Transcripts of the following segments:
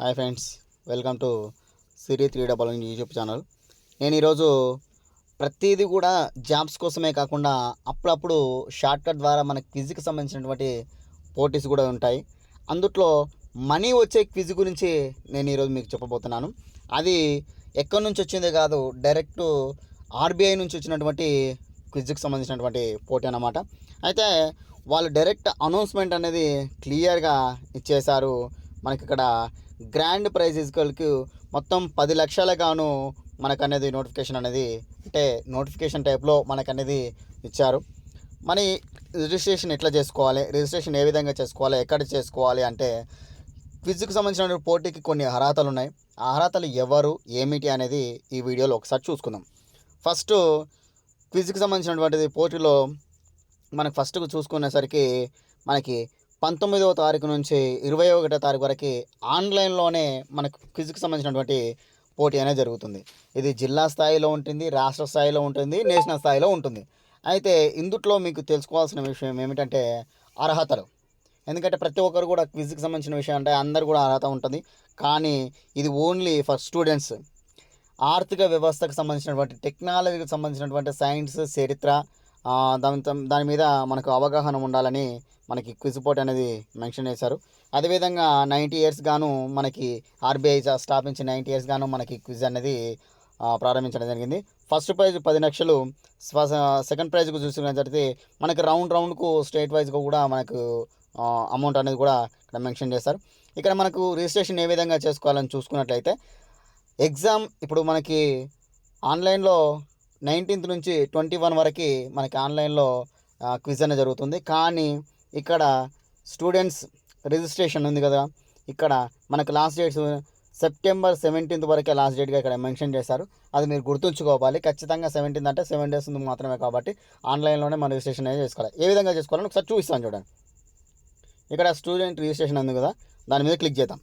Hi friends welcome to Siri three double YouTube channel. నేను ఈరోజు ప్రతిదీ కూడా జాబ్స్ కోసమే కాకుండా అప్పుడప్పుడు షార్ట్కట్ ద్వారా మన క్విజ్కి సంబంధించినటువంటి పోటీస్ కూడా ఉంటాయి. అందుట్లో మనీ వచ్చే క్విజ్ గురించి నేను ఈరోజు మీకు చెప్పబోతున్నాను. అది ఎక్కడి నుంచి వచ్చిందే కాదు డైరెక్ట్ ఆర్బీఐ నుంచి వచ్చినటువంటి క్విజ్కి సంబంధించినటువంటి పోటీ అన్నమాట. అయితే వాళ్ళు డైరెక్ట్ అనౌన్స్మెంట్ అనేది క్లియర్గా ఇచ్చేశారు. మనకి ఇక్కడ గ్రాండ్ ప్రైజెస్కి మొత్తం పది లక్షల గాను మనకు అనేది నోటిఫికేషన్ అనేది అంటే నోటిఫికేషన్ టైప్లో మనకు అనేది ఇచ్చారు. మరి రిజిస్ట్రేషన్ ఎట్లా చేసుకోవాలి? రిజిస్ట్రేషన్ ఏ విధంగా చేసుకోవాలి? ఎక్కడ చేసుకోవాలి? అంటే క్విజ్కి సంబంధించిన పోటీకి కొన్ని అర్హతలు ఉన్నాయి. ఆ అర్హతలు ఎవరు? ఏమిటి? అనేది ఈ వీడియోలో ఒకసారి చూసుకుందాం. ఫస్ట్ క్విజ్కి సంబంధించినటువంటిది పోటీలో మనకు ఫస్ట్ చూసుకునేసరికి మనకి పంతొమ్మిదవ తారీఖు నుంచి ఇరవై ఒకటో తారీఖు వరకు ఆన్లైన్లోనే మనకు క్విజ్కి సంబంధించినటువంటి పోటీ అనేది జరుగుతుంది. ఇది జిల్లా స్థాయిలో ఉంటుంది రాష్ట్ర స్థాయిలో ఉంటుంది నేషనల్ స్థాయిలో ఉంటుంది. అయితే ఇందుట్లో మీకు తెలుసుకోవాల్సిన విషయం ఏమిటంటే అర్హతలు. ఎందుకంటే ప్రతి ఒక్కరు కూడా క్విజ్కి సంబంధించిన విషయం అంటే అందరు కూడా అర్హత ఉంటుంది. కానీ ఇది ఓన్లీ ఫర్ స్టూడెంట్స్. ఆర్థిక వ్యవస్థకు సంబంధించినటువంటి టెక్నాలజీకి సంబంధించినటువంటి సైన్స్ చరిత్ర దాని దాని మీద మనకు అవగాహన ఉండాలని మనకి క్విజ్ పోర్ట్ అనేది మెన్షన్ చేశారు. అదేవిధంగా నైంటీ ఇయర్స్ గాను మనకి ఆర్బీఐ స్థాపించి నైంటీ ఇయర్స్ గాను మనకి క్విజ్ అనేది ప్రారంభించడం జరిగింది. ఫస్ట్ ప్రైజ్ పది లక్షలు సెకండ్ ప్రైజ్కు చూసుకున్నట్లయితే మనకి రౌండ్ రౌండ్కు స్టేట్ వైజ్గా కూడా మనకు అమౌంట్ అనేది కూడా ఇక్కడ మెన్షన్ చేస్తారు ఇక్కడ మనకు రిజిస్ట్రేషన్ ఏ విధంగా చేసుకోవాలని చూసుకున్నట్లయితే ఎగ్జామ్ ఇప్పుడు మనకి ఆన్లైన్లో నైన్టీన్త్ నుంచి ట్వంటీ వన్ వరకు మనకి ఆన్లైన్లో క్విజ్ అనేది జరుగుతుంది. కానీ ఇక్కడ స్టూడెంట్స్ రిజిస్ట్రేషన్ ఉంది కదా. ఇక్కడ మనకు లాస్ట్ డేట్స్ సెప్టెంబర్ సెవెంటీన్త్ వరకే లాస్ట్ డేట్గా ఇక్కడ మెన్షన్ చేశారు. అది మీరు గుర్తుంచుకోవాలి. ఖచ్చితంగా సెవెంటీన్త్ అంటే సెవెన్ డేస్ ఉంది మాత్రమే కాబట్టి ఆన్లైన్లోనే మన రిజిస్ట్రేషన్ అనేది చేసుకోవాలి. ఏ విధంగా చేసుకోవాలని ఒకసారి చూపిస్తాను చూడండి. ఇక్కడ స్టూడెంట్ రిజిస్ట్రేషన్ ఉంది కదా. దాని మీద క్లిక్ చేద్దాం.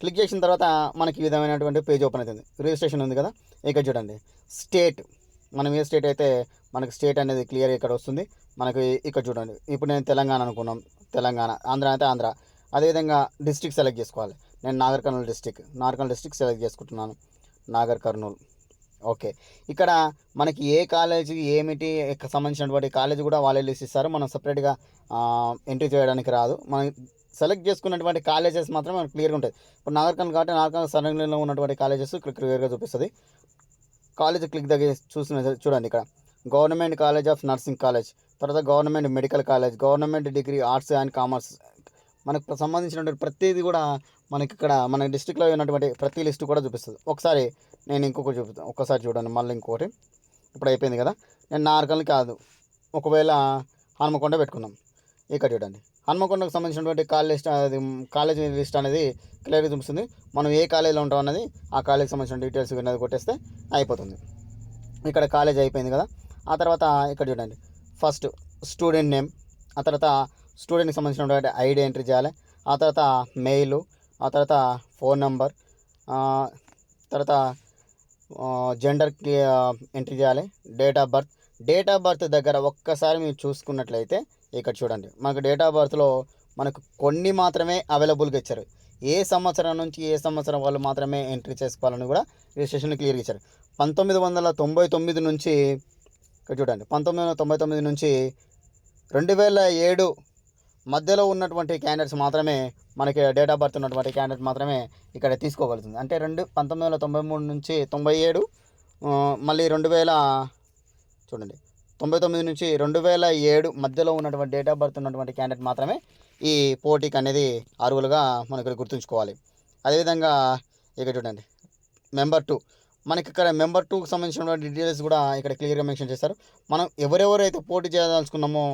క్లిక్ చేసిన తర్వాత మనకి ఈ విధమైనటువంటి పేజ్ ఓపెన్ అవుతుంది. రిజిస్ట్రేషన్ ఉంది కదా. ఇక్కడ చూడండి. స్టేట్. మనం ఏ స్టేట్ అయితే మనకి స్టేట్ అనేది క్లియర్ ఇక్కడ వస్తుంది మనకి ఇక్కడ చూడండి. ఇప్పుడు నేను తెలంగాణ అనుకున్నాం. తెలంగాణ ఆంధ్ర అయితే ఆంధ్ర. అదేవిధంగా డిస్టిక్ సెలెక్ట్ చేసుకోవాలి. నేను Nagar Kurnool district Nagar Kurnool district select చేసుకుంటున్నాను. నాగర్ కర్నూలు. ఓకే ఇక్కడ మనకి ఏ కాలేజీ ఏమిటి సంబంధించినటువంటి కాలేజీ కూడా వాళ్ళే లిస్ట్ ఇస్తారు. మనం సపరేట్గా ఎంట్రీ చేయడానికి రాదు. మనం సెలెక్ట్ చేసుకున్నటువంటి కాలేజెస్ మాత్రం మనకు క్లియర్గా ఉంటుంది ఇప్పుడు నాగర్కర్నూలు కాబట్టి నాగర్ సరౌండింగ్లో ఉన్నటువంటి కాలేజెస్ ఇక్కడ క్లియర్గా చూపిస్తుంది. కాలేజ్ క్లిక్ దగ్గర చూసిన చూడండి ఇక్కడ. Government college of nursing college. తర్వాత government medical college government degree arts and commerce. మనకు సంబంధించినటువంటి ప్రతిదీ కూడా మనకి ఇక్కడ మన డిస్టిక్లో ఉన్నటువంటి ప్రతి లిస్టు కూడా చూపిస్తుంది. ఒకసారి నేను ఇంకొకటి చూపిస్తాను ఒక్కసారి చూడండి మళ్ళీ ఇంకొకటి ఇప్పుడు అయిపోయింది కదా. నేను నార్కల్ కాదు. ఒకవేళ హనుమకొండ పెట్టుకున్నాం ఇక్కడ చూడండి హనుమకొండకు సంబంధించినటువంటి కాలేజ్ అది కాలేజ్ లిస్ట్ అనేది క్లియర్గా చూపిస్తుంది. మనం ఏ కాలేజీలో ఉంటాం అన్నది ఆ కాలేజ్కి సంబంధించిన డీటెయిల్స్ అనేది కొట్టేస్తే అయిపోతుంది. ఇక్కడ కాలేజ్ అయిపోయింది కదా. ఆ తర్వాత ఇక్కడ చూడండి. ఫస్ట్ స్టూడెంట్ నేమ్ ఆ తర్వాత స్టూడెంట్కి సంబంధించినటువంటి ఐడి ఎంట్రీ చేయాలి. ఆ తర్వాత మెయిల్ ఆ తర్వాత ఫోన్ నంబర్ తర్వాత జెండర్కి ఎంట్రీ చేయాలి. Date of birth. Date of birth దగ్గర ఒక్కసారి మీరు చూసుకున్నట్లయితే ఇక్కడ చూడండి. మనకు డేట్ ఆఫ్ బర్త్లో మనకు కొన్ని మాత్రమే అవైలబుల్గా ఇచ్చారు. ఏ సంవత్సరం నుంచి ఏ సంవత్సరం వాళ్ళు మాత్రమే ఎంట్రీ చేసుకోవాలని కూడా రిజిస్ట్రేషన్ క్లియర్ ఇచ్చారు. పంతొమ్మిది వందల తొంభై తొమ్మిది నుంచి ఇక్కడ చూడండి. పంతొమ్మిది వందల తొంభై తొమ్మిది నుంచి రెండు వేల ఏడు మధ్యలో ఉన్నటువంటి క్యాండిడేట్స్ మాత్రమే మనకి డేట్ ఆఫ్ బర్త్ ఉన్నటువంటి క్యాండిడేట్ మాత్రమే ఇక్కడ తీసుకోగలుగుతుంది. అంటే రెండు పంతొమ్మిది వందల తొంభై మూడు నుంచి తొంభై ఏడు మళ్ళీ రెండు వేల చూడండి. తొంభై తొమ్మిది నుంచి రెండు వేల ఏడు మధ్యలో ఉన్నటువంటి డేట్ ఆఫ్ బర్త్ ఉన్నటువంటి క్యాండిడేట్ మాత్రమే ఈ పోటీకి అనేది అర్హులుగా మనం ఇక్కడ గుర్తుంచుకోవాలి. అదేవిధంగా ఇక్కడ చూడండి మెంబర్ టూ మనకి ఇక్కడ మెంబర్ టూకి సంబంధించినటువంటి డీటెయిల్స్ కూడా ఇక్కడ క్లియర్గా మెన్షన్ చేస్తారు మనం ఎవరెవరైతే పోటీ చేయదలుచుకున్నామో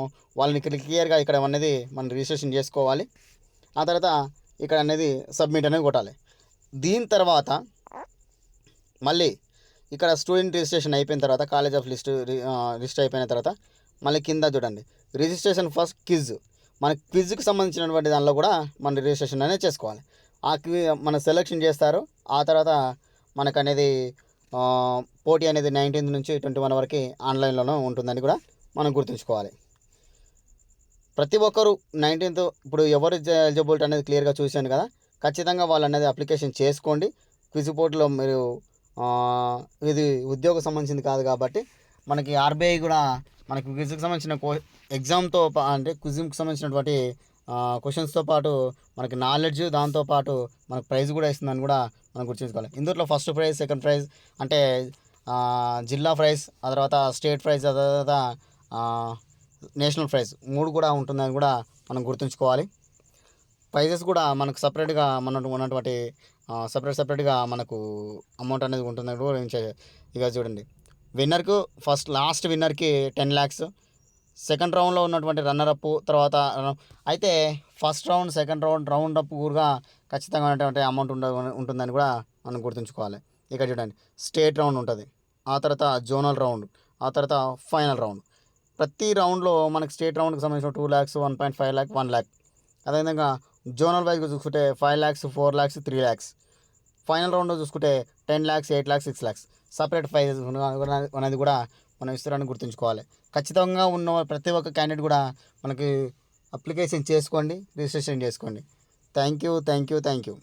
వాళ్ళని ఇక్కడ క్లియర్గా ఇక్కడ అనేది మనం రిజిస్ట్రేషన్ చేసుకోవాలి. ఆ తర్వాత ఇక్కడ అనేది సబ్మిట్ అనేది కొట్టాలి. దీని తర్వాత మళ్ళీ ఇక్కడ స్టూడెంట్ రిజిస్ట్రేషన్ అయిపోయిన తర్వాత కాలేజ్ ఆఫ్ లిస్ట్ రిజిస్టర్ అయిపోయిన తర్వాత మళ్ళీ కింద చూడండి. రిజిస్ట్రేషన్ ఫస్ట్ క్విజ్ మన క్విజ్కి సంబంధించినటువంటి దానిలో కూడా మన రిజిస్ట్రేషన్ అనేది చేసుకోవాలి. ఆ క్వి మన సెలెక్షన్ చేస్తారు. ఆ తర్వాత మనకు అనేది పోటీ అనేది నైన్టీన్త్ నుంచి ట్వంటీ వన్ వరకు ఆన్లైన్లోనే ఉంటుందని కూడా మనం గుర్తుంచుకోవాలి. ప్రతి ఒక్కరు నైన్టీన్త్ ఇప్పుడు ఎవరు ఎలిజిబిలిటీ అనేది క్లియర్గా చూశాను కదా ఖచ్చితంగా వాళ్ళు అనేది అప్లికేషన్ చేసుకోండి క్విజ్ పోర్టులో మీరు ఇది ఉద్యోగం సంబంధించింది కాదు కాబట్టి మనకి ఆర్బీఐ కూడా మనకి క్విజ్కి సంబంధించిన కో ఎగ్జామ్తో పా- అంటే క్విజ్కి సంబంధించినటువంటి క్వశ్చన్స్తో పాటు మనకి నాలెడ్జ్ దాంతోపాటు మనకు ప్రైజ్ కూడా ఇస్తుందని కూడా మనం గుర్తుంచుకోవాలి. ఇందులో ఫస్ట్ ప్రైజ్ సెకండ్ ప్రైజ్ అంటే జిల్లా ప్రైజ్ ఆ తర్వాత స్టేట్ ప్రైజ్ ఆ తర్వాత నేషనల్ ప్రైజ్ మూడు కూడా ఉంటుందని కూడా మనం గుర్తుంచుకోవాలి. ప్రైజెస్ కూడా మనకు సపరేట్గా మన ఉన్నటువంటి సపరేట్ సపరేట్గా మనకు అమౌంట్ అనేది ఉంటుంది కూడా ఇక చూడండి. విన్నర్కు ఫస్ట్ లాస్ట్ విన్నర్కి టెన్ ల్యాక్స్ సెకండ్ రౌండ్లో ఉన్నటువంటి రన్నర్ అప్ తర్వాత అయితే first round second round round up కూడా ఖచ్చితంగా ఉన్నటువంటి అమౌంట్ ఉండ ఉంటుందని కూడా మనం గుర్తుంచుకోవాలి. ఇక్కడ చూడండి స్టేట్ రౌండ్ ఉంటుంది. ఆ తర్వాత జోనల్ రౌండ్ ఆ తర్వాత ఫైనల్ రౌండ్. ప్రతి రౌండ్లో మనకి స్టేట్ రౌండ్కి సంబంధించిన two lakhs one point five lakh one lakh అదేవిధంగా జోనల్ వైజ్గా చూసుకుంటే five lakhs four lakhs three lakhs final రౌండ్లో చూసుకుంటే ten lakhs eight lakhs six lakhs separate prizes అనేది కూడా మనం ఇస్తున్నారని గుర్తుంచుకోవాలి. ఖచ్చితంగా ఉన్న ప్రతి ఒక్క క్యాండిడేట్ కూడా మనకి అప్లికేషన్ చేసుకోండి రిజిస్ట్రేషన్ చేసుకోండి. Thank you thank you thank you.